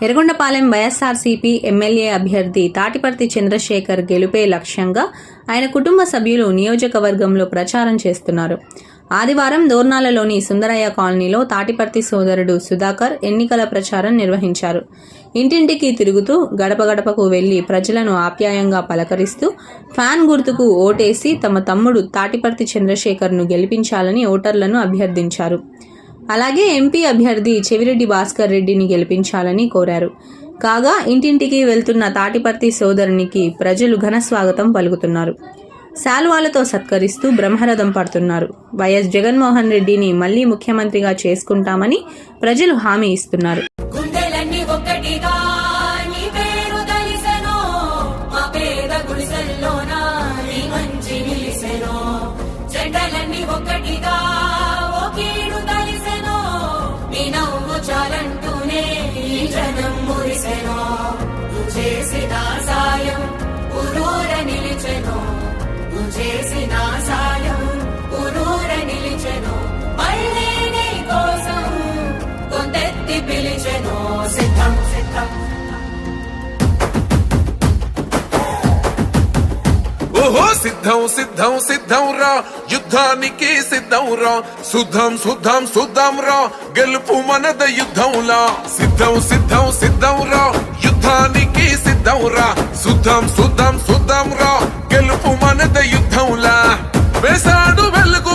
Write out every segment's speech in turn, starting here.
Yerragondapalem YSRCP MLA అభ్యర్థి తాటిపర్తి చంద్రశేఖర్ గెలుపే లక్ష్యంగా ఆయన కుటుంబ సభ్యులు నియోజకవర్గంలో ప్రచారం చేస్తున్నారు. ఆదివారం దోర్నాలలోని సుందరయ్య కాలనీలో తాటిపర్తి సోదరుడు సుధాకర్ ఎన్నికల ప్రచారం నిర్వహించారు. ఇంటింటికి తిరుగుతూ గడప గడపకు వెళ్ళి ప్రజలను ఆప్యాయంగా పలకరిస్తూ ఫ్యాన్ గుర్తుకు ఓటేసి తమ తమ్ముడు తాటిపర్తి చంద్రశేఖర్ను గెలిపించాలని ఓటర్లను అభ్యర్థించారు. అలాగే ఎంపీ అభ్యర్థి చెవిరెడ్డి భాస్కర్ రెడ్డిని గెలిపించాలని కోరారు. కాగా ఇంటింటికి వెళ్తున్న తాటిపర్తి సోదరునికి ప్రజలు ఘన స్వాగతం పలుకుతున్నారు. శాల్వాలతో సత్కరిస్తూ బ్రహ్మరథం పడుతున్నారు. వైఎస్ జగన్మోహన్ రెడ్డిని మళ్ళీ ముఖ్యమంత్రిగా చేసుకుంటామని ప్రజలు హామీ ఇస్తున్నారు. ఓహో సిద్ధం సిద్ధం సిద్ధం రా. యుద్ధానికి సిద్ధం రా. శుద్ధం శుద్ధం శుద్ధం రా. గెలుపు మనద యుద్ధంలా సిద్ధం సిద్ధం సిద్ధం రా. యుద్ధానికి సిద్ధం రా. శుద్ధం శుద్ధం శుద్ధం రా. గెలుపు మనద యుద్ధంలా వేసాడు వెలుగు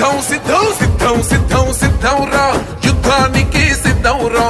సిద్ధం సిద్ధం సిద్ధం సిద్ధం సిద్ధం రా. యుద్ధానికి సిద్ధం రా.